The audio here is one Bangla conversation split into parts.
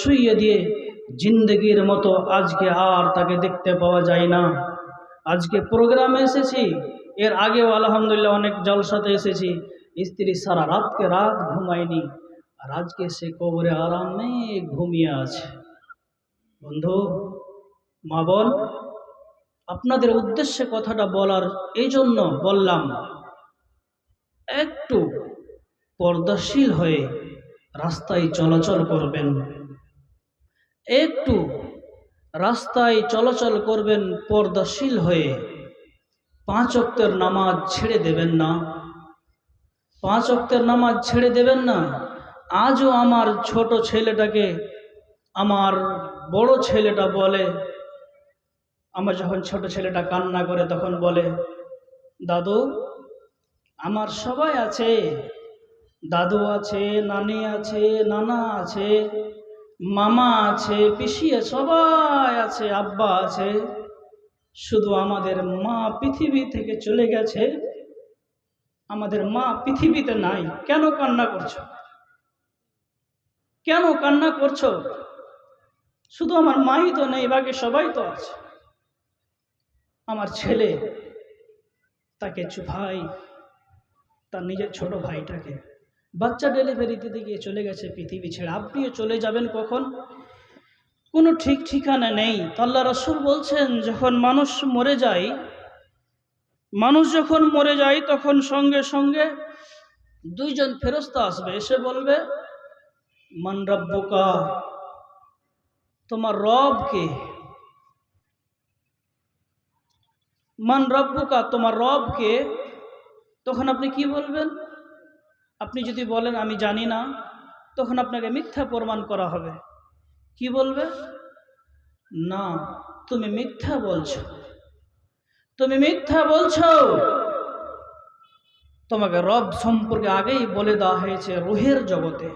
শুইয়ে দিয়ে জিন্দগির মতো আজকে আর তাকে দেখতে পাওয়া যায় না। আজকে প্রোগ্রামে এসেছি, এর আগেও আলহামদুলিল্লাহ অনেক জলসাতে এসেছি। স্ত্রী সারা রাতকে রাত ঘুমায়নি, আর আজকে সে কবরে আরামে ঘুমিয়ে আছে। বন্ধু, মা বল আপনাদের উদ্দেশ্যে কথাটা বলার এই জন্য বললাম, একটু পর্দাশীল হয়ে রাস্তায় চলাচল করবেন। একটু রাস্তায় চলাচল করবেন পর্দাশীল হয়ে। পাঁচ অক্তের নামাজ ছেড়ে দেবেন না। পাঁচ অক্তের নামাজ ছেড়ে দেবেন না। আজও আমার ছোট ছেলেটাকে আমার বড় ছেলেটা বলে। আমার যখন ছোট ছেলেটা কান্না করে তখন বলে, দাদু, আমার সবাই আছে। দাদু আছে, নানি আছে, নানা আছে। মামা আছে, পিসি সবাই আছে, আব্বা আছে। শুধু আমাদের মা পৃথিবী থেকে চলে গেছে। আমাদের মা পৃথিবীতে নাই। কেন কান্না করছ? কেন কান্না করছ? শুধু আমার মাই তো নেই, বাকি সবাই তো আছে। আমার ছেলে, তাকে চু ভাই তার নিজের ছোট ভাইটাকে। বাচ্চা ডেলিভারিতে গিয়ে চলে গেছে পৃথিবী ছেড়ে। আপনিও চলে যাবেন কখন? কোনো ঠিক ঠিকানা নেই। তো আল্লাহ রসুল বলছেন, যখন মানুষ মরে যায়, মানুষ যখন মরে যায়, তখন সঙ্গে সঙ্গে দুইজন ফেরস্তা আসবে। এসে বলবে, মান রব্বুকা, তোমার রব কে? মান রব্বুকা, তোমার রব কে? তখন আপনি কি বলবেন? আপনি যদি বলেন, আমি জানি না, তখন আপনাকে মিথ্যা প্রমাণ করা হবে। কি বলবে? না, তুমি মিথ্যা বলছো। তুমি মিথ্যা বলছো। তোমাকে রব সম্পর্কে আগেই বলে দেওয়া হয়েছে রুহের জগতে।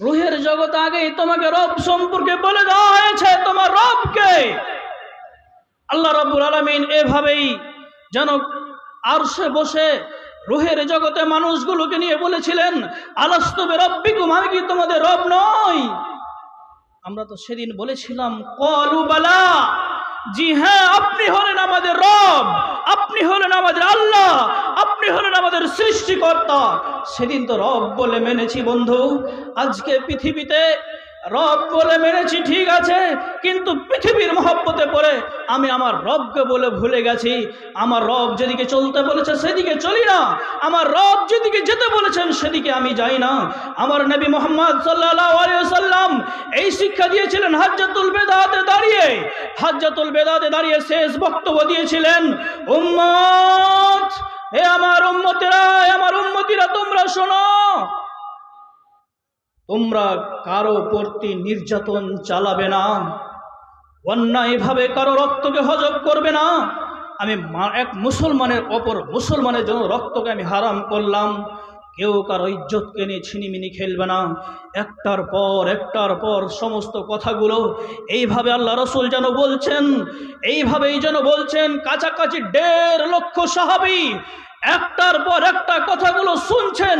রুহের জগতে আগেই তোমাকে রব সম্পর্কে বলে দেওয়া হয়েছে তোমার রবকে। আল্লাহ রবুল আলমিন এভাবেই যেন আরশে বসে রুহের জগতে মানুষগুলোকে নিয়ে বলেছিলেন আলাস্তবে রব্বিকুম আমি কি তোমাদের রব নই? আমরা তো সেদিন বলেছিলাম, কলু বালা, জি হ্যাঁ আপনি হলেন আমাদের রব, আপনি হলেন আমাদের আল্লাহ, আপনি হলেন আমাদের সৃষ্টিকর্তা। সেদিন তো রব বলে মেনেছি বন্ধু, আজকে পৃথিবীতে রব বলে মেনেছি, ঠিক আছে, কিন্তু পৃথিবীর মহব্বতে পড়ে আমি আমার রবকে বলে ভুলে গেছি। আমার রব যেদিকে চলতে বলেছে, সেদিকে চলি না। আমার রব যেদিকে যেতে বলেছেন, সেদিকে আমি যাই না। আমার নবী মোহাম্মদ সাল্লাম এই শিক্ষা দিয়েছিলেন হাজ্জাতুল বেদাতে দাঁড়িয়ে। হাজ্জাতুল বেদাতে দাঁড়িয়ে শেষ বক্তব্য দিয়েছিলেন, উম্মত, হে আমার উম্মতেরা আমার উম্মতিরা, তোমরা শোনো। তোমরা কারও প্রতি নির্যাতন চালাবে না। অন্যায়ভাবে কারও রক্তকে হজব করবে না। আমি এক মুসলমানের অপর মুসলমানের জন্য রক্তকে আমি হারাম করলাম। কেউ কারও ইজ্জতকে নিয়ে ছিনিমিনি খেলবে না। একটার পর একটার পর সমস্ত কথাগুলো এইভাবে আল্লাহ রসুল যেন বলছেন, এইভাবেই যেন বলছেন, কাছাকাছি দেড় লক্ষ সাহাবি একটার পর একটা কথাগুলো শুনছেন।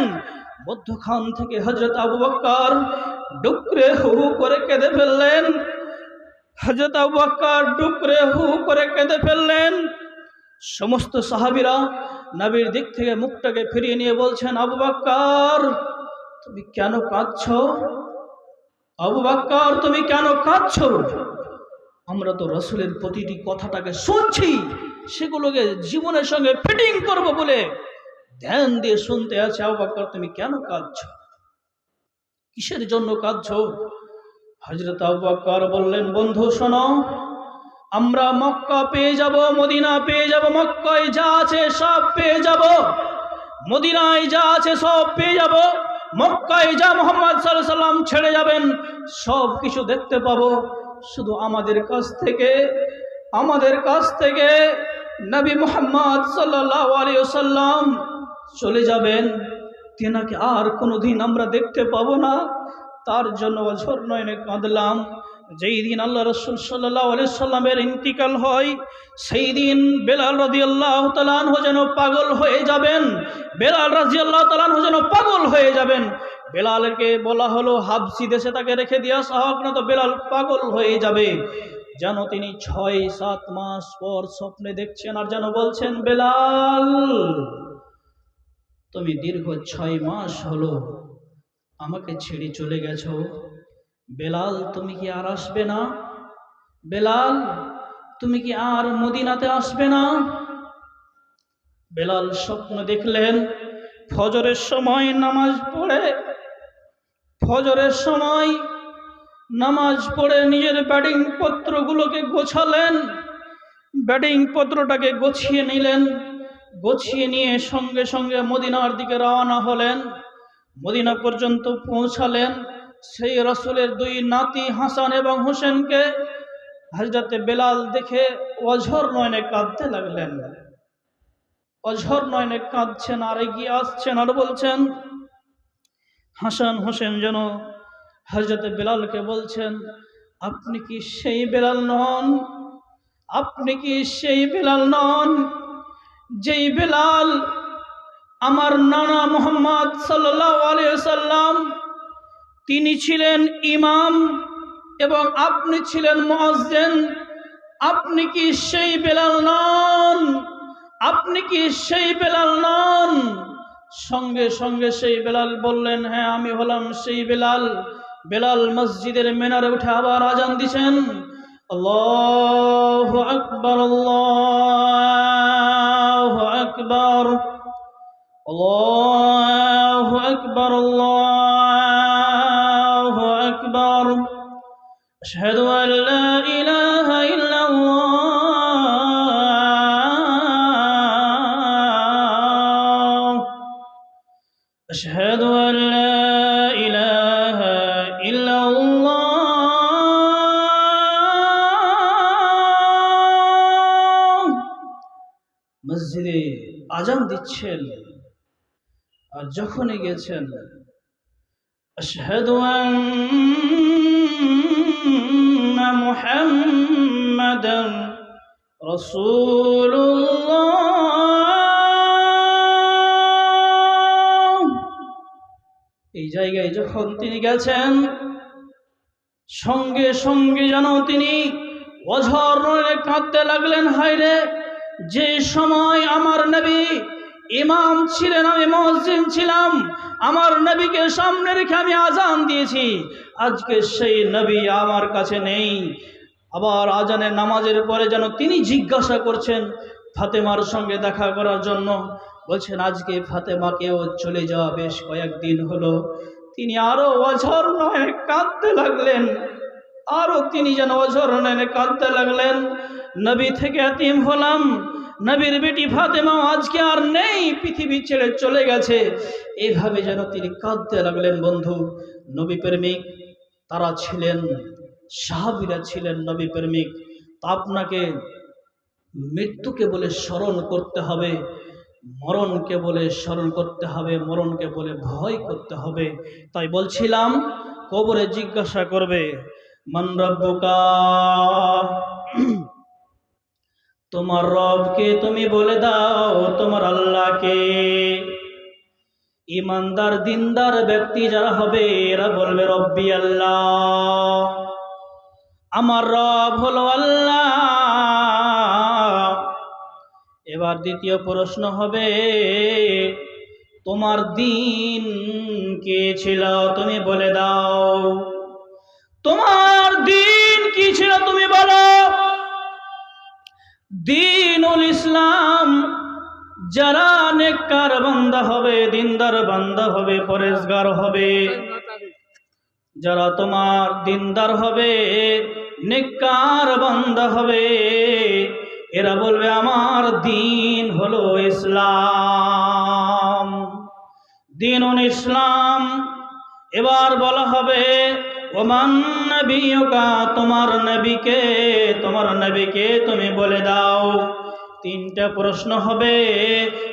মধ্যখান থেকে হজরত আবু বক্কর ডুকরে হু করে কেঁদে ফেললেন। হজরত আবু বক্কর ডুকরে হু করে কেঁদে ফেললেন। সমস্ত সাহাবিরা নবীর দিক থেকে মুখটাকে ফিরিয়ে নিয়ে বলছেন, আবু বাক্কার তুমি কেন কাঁদছ? আবু বাক্কার তুমি কেন কাঁদছ? আমরা তো রসুলের প্রতিটি কথাটাকে শুনছি, সেগুলোকে জীবনের সঙ্গে ফিটিং করব বলে ধ্যান দিয়ে শুনতে আছে আবু বাক্কার তুমি কেন কাঁদছ? কিসের জন্য কাঁদছ? হজরত আবু বাক্কার বললেন, বন্ধু, শোনো, আমরা মক্কা পেয়ে যাব, মদিনা পেয়ে যাব, মক্কায় যা আছে সব পেয়ে যাব, মদিনায় যা আছে সব পেয়ে যাব, মক্কায় যা মোহাম্মদ সাল্লাহ সাল্লাম ছেড়ে যাবেন, সব কিছু দেখতে পাবো। শুধু আমাদের কাছ থেকে, আমাদের কাছ থেকে নবী মোহাম্মদ সাল্লাহ আলিয়াল্লাম চলে যাবেন। তেনাকে আর কোনোদিন আমরা দেখতে পাবো না। তার জন্য অঝর নয়নে কাঁদলাম। যেই দিন আল্লাহ রসুল সাল্লাহ সাল্লামের ইন্তিকাল হয়, সেই দিন বেলাল রাজি আল্লাহ তালানহ যেন পাগল হয়ে যাবেন। বেলাল রাজি আল্লাহ তালানহ যেন পাগল হয়ে যাবেন। বেলালকে বলা হলো হাবসি দেশে তাকে রেখে দিয়ে আসা হোক, না তো বেলাল পাগল হয়ে যাবে। যেন তিনি ছয় সাত মাস পর স্বপ্নে দেখছেন আর যেন বলছেন, বেলাল তুমি দীর্ঘ ছয় মাস হলো আমাকে ছেড়ে চলে গেছো। বেলাল, তুমি কি আর আসবে না? বেলাল, তুমি কি আর মদিনাতে আসবে না? বেলাল স্বপ্ন দেখলেন, ফজরের সময় নামাজ পড়ে, ফজরের সময় নামাজ পড়ে নিজের ব্যাটিং পত্রগুলোকে গোছালেন, ব্যাটিং পত্রটাকে গোছিয়ে নিলেন। গোছিয়ে নিয়ে সঙ্গে সঙ্গে মদিনার দিকে রওনা হলেন। মদিনা পর্যন্ত পৌঁছালেন। সেই রসুলের দুই নাতি হাসান এবং হোসেনকে হজরতে বেলাল দেখে অঝর নয়নে কাঁদতে লাগলেন। অঝর নয়নে কাঁদছেন, আর এগিয়ে আসছেন আর বলছেন, হাসান হোসেন যেন হজরতে বেলালকে বলছেন, আপনি কি সেই বেলাল নন? আপনি কি সেই বেলাল নন? যেই বেলাল, আমার নানা মোহাম্মদ সাল্লাহ সাল্লাম তিনি ছিলেন ইমাম এবং আপনি ছিলেন মহাজেন আপনি কি সেই বেলাল নন? আপনি কি সেই বেলাল নন? সঙ্গে সঙ্গে সেই বেলাল বললেন হ্যাঁ আমি হলাম সেই বেলাল। বেলাল মসজিদের মেনারে উঠে আবার আজান দিছেন আল্লাহ আকবর, আল্লাহ আল্লাহ আকবর আল্লাহ আকবর أشهد أن لا إله إلا الله أشهد أن لا إله إلا الله মসজিদে আজান দিচ্ছেন আর যখনই গেছেন এই জায়গায় যখন তিনি গেছেন, সঙ্গে সঙ্গে যেন তিনি অঝর কাঁদতে লাগলেন হাইরে যে সময় আমার নবী ইমাম ছিলেন, আমি মসজিদ ছিলাম। আমার নবীকে সামনে রেখে আমি আজান দিয়েছি। আজকে সেই নবী আমার কাছে নেই। আবার আজানের নামাজের পরে যেন তিনি জিজ্ঞাসা করছেন ফাতেমার সঙ্গে দেখা করার জন্য। বলছেন, আজকে ফাতেমাকেও চলে যাওয়া বেশ কয়েকদিন হলো। তিনি আরও অঝর নয় কাঁদতে লাগলেন। আরও তিনি যেন অঝর নয় কাঁদতে লাগলেন। নবী থেকে এতিম হলাম। নবীর বেটি ফাতেমা আজকে আর নেই, পৃথিবী ছেড়ে চলে গেছে। এভাবে যেন তিনি কাঁদতে লাগলেন বন্ধু। নবী প্রেমিক, তারা ছিলেন, সাহাবিরা ছিলেন নবী প্রেমিক। তা আপনাকে মৃত্যুকে বলে স্মরণ করতে হবে, মরণকে বলে স্মরণ করতে হবে, মরণকে বলে ভয় করতে হবে। তাই বলছিলাম, কবরে জিজ্ঞাসা করবে, মান রব্বুকা? তোমার রবকে তুমি বলে দাও, তোমার আল্লাহকে। ইমানদার, দিনদার ব্যক্তি যারা হবে, এরা বলবে, রব্বি আল্লাহ, আমার রব হলো আল্লাহ। এবার দ্বিতীয় প্রশ্ন হবে, তোমার দিন কি ছিল, তুমি বলে দাও। তোমার দিন কি ছিল, তুমি বলো। দিনুল ইসলাম, যারা নেককার বান্দা হবে, দিনদার বান্দা হবে, পরেশগার হবে। যারা তোমার দিনদার হবে, নেককার বান্দা হবে, এরা বলবে, আমার দিন হলো ইসলাম। দিনুল ইসলাম, এবার বলা হবে ও ওমান নবীকা তোমার নবীকে তোমার নবীকে তুমি বলে দাও। তিনটা প্রশ্ন হবে।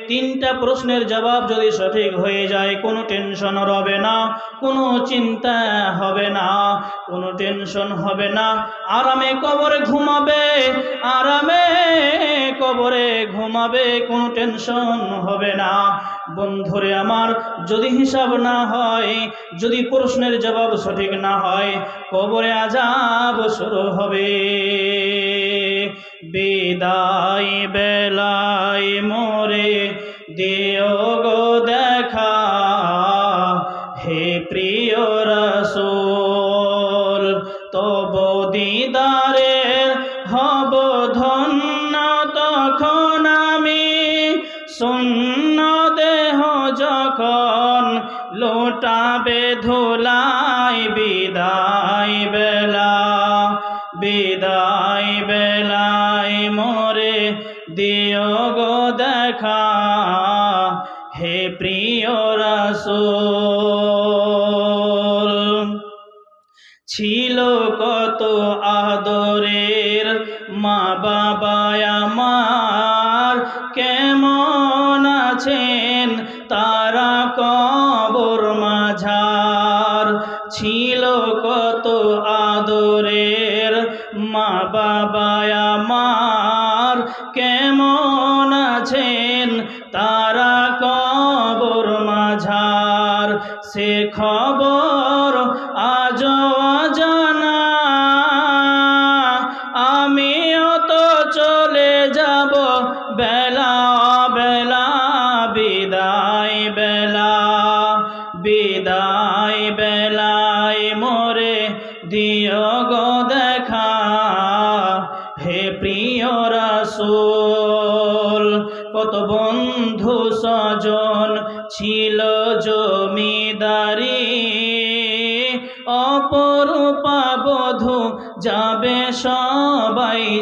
তিনটা প্রশ্নের জবাব যদি সঠিক হয়ে যায়, কোনো টেনশন হবে না, কোনো চিন্তা হবে না, কোনো টেনশন হবে না। আরামে কবরে ঘুমাবে, আরামে কবরে ঘুমাবে, কোনো টেনশন হবে না। বন্ধুরে আমার, যদি হিসাব না হয়, যদি প্রশ্নের জবাব সঠিক না হয়, কবরে আজাব শুরু হবে। বিদায় বেলায় মোরে দিও গো দেখা। হে প্রিয় রসুল, তব দিদারে হব ধন্য, তখন আমি শূন্য দেহ যখন লোটাবে ধুলাই বিদায় আমার কেমন আছেন? তারা কবর মাঝার ছিল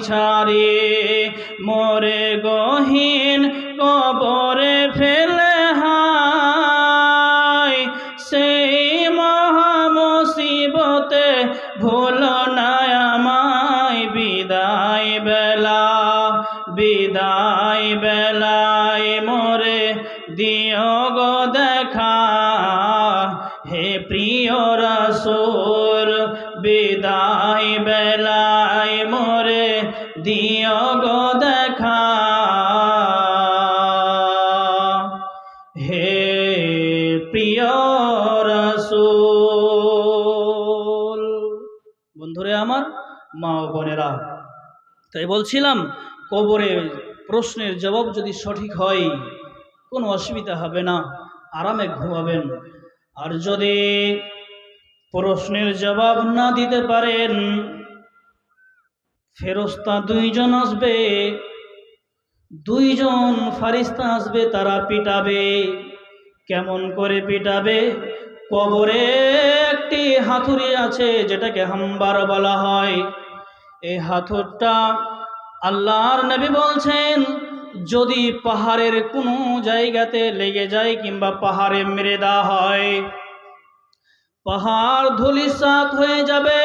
ছাড়ে মোরে গহীন কবরে ফেলে হায়। সেই মহামুসিবতে ভুল না আমায়। বিদায় বেলা, বিদায় বেলায় মোরে দিও গো তাই বলছিলাম, কবরে প্রশ্নের জবাব যদি সঠিক হয়, কোনো অসুবিধা হবে না, আরামে ঘুমাবেন। আর যদি প্রশ্নের জবাব না দিতে পারেন, ফেরস্তা দুইজন আসবে, দুইজন ফারিস্তা আসবে, তারা পিটাবে। কেমন করে পিটাবে? কবরে একটি হাতুড়ি আছে, যেটাকে হাম্বার বলা হয়। এই হাতুরটা আল্লাহর নবী বলছেন, যদি পাহাড়ের কোনো জায়গাতে লেগে যায় কিংবা পাহাড়ে মেরে দেওয়া হয়, পাহাড় ধুলিসাৎ হয়ে যাবে,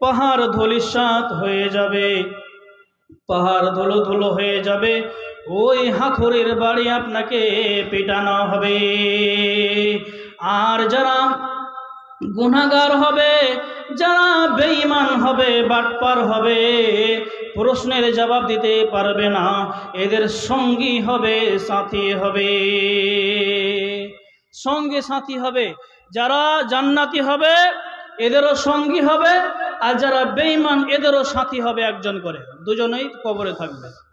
পাহাড় ধুলিসাৎ হয়ে যাবে, পাহাড় ধুলো ধুলো হয়ে যাবে, ওই হাথুরের বাড়ি আপনাকে পেটানো হবে। আর যারা গুনাগার হবে, যারা বেঈমান হবে, বাটপার হবে, প্রশ্নের জবাব দিতে পারবে না। এদের সঙ্গী হবে, সাথী হবে। সঙ্গে সাথী হবে, যারা জান্নাতি হবে, এদেরও সঙ্গী হবে, আর যারা বেঈমান, এদেরও সাথী হবে একজন করে। দুজনেই কবরে থাকবে।